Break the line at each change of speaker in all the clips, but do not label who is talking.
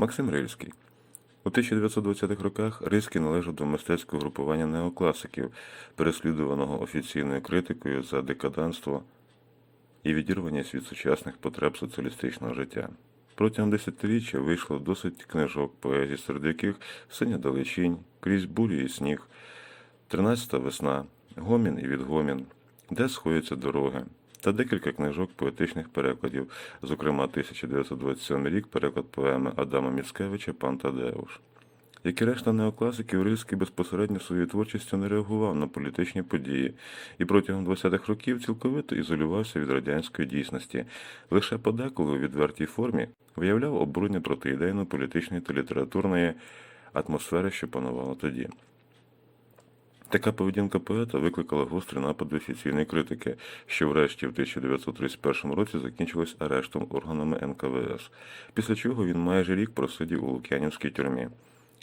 Максим Рильський. У 1920-х роках Рильський належав до мистецького групування неокласиків, переслідуваного офіційною критикою за декаданство і відірваність від сучасних потреб соціалістичного життя. Протягом десятиліття вийшло досить книжок поезії, серед яких Синя далечінь, Крізь бурі і сніг, Тринадцята весна, Гомін і відгомін, Де сходяться дороги, та декілька книжок поетичних перекладів, зокрема 1927 рік переклад поеми Адама Міцкевича Пан Тадеуш. Як і решта неокласиків, Рильський безпосередньо своєю творчістю не реагував на політичні події і протягом 20-х років цілковито ізолювався від радянської дійсності. Лише подеколи у відвертій формі виявляв обурення проти ідейно-політичної та літературної атмосфери, що панувала тоді. Така поведінка поета викликала гострі напади офіційної критики, що врешті в 1931 році закінчилось арештом органами НКВС, після чого він майже рік просидів у Лук'янівській тюрмі.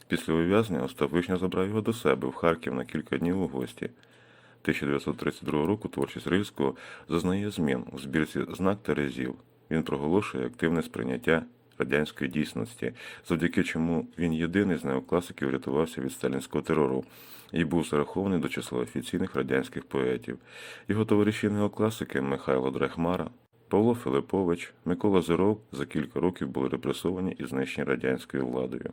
Після ув'язнення Остап Вишня забрав його до себе в Харків на кілька днів у гості. 1932 року творчість Рильського зазнає змін у збірці Знак Терезів. Він проголошує активне сприйняття радянської дійсності, завдяки чому він єдиний з неокласиків рятувався від сталінського терору і був зарахований до числа офіційних радянських поетів. Його товариші неокласики Михайло Дрехмара, Павло Филипович, Микола Зиров за кілька років були репресовані і знищені радянською владою.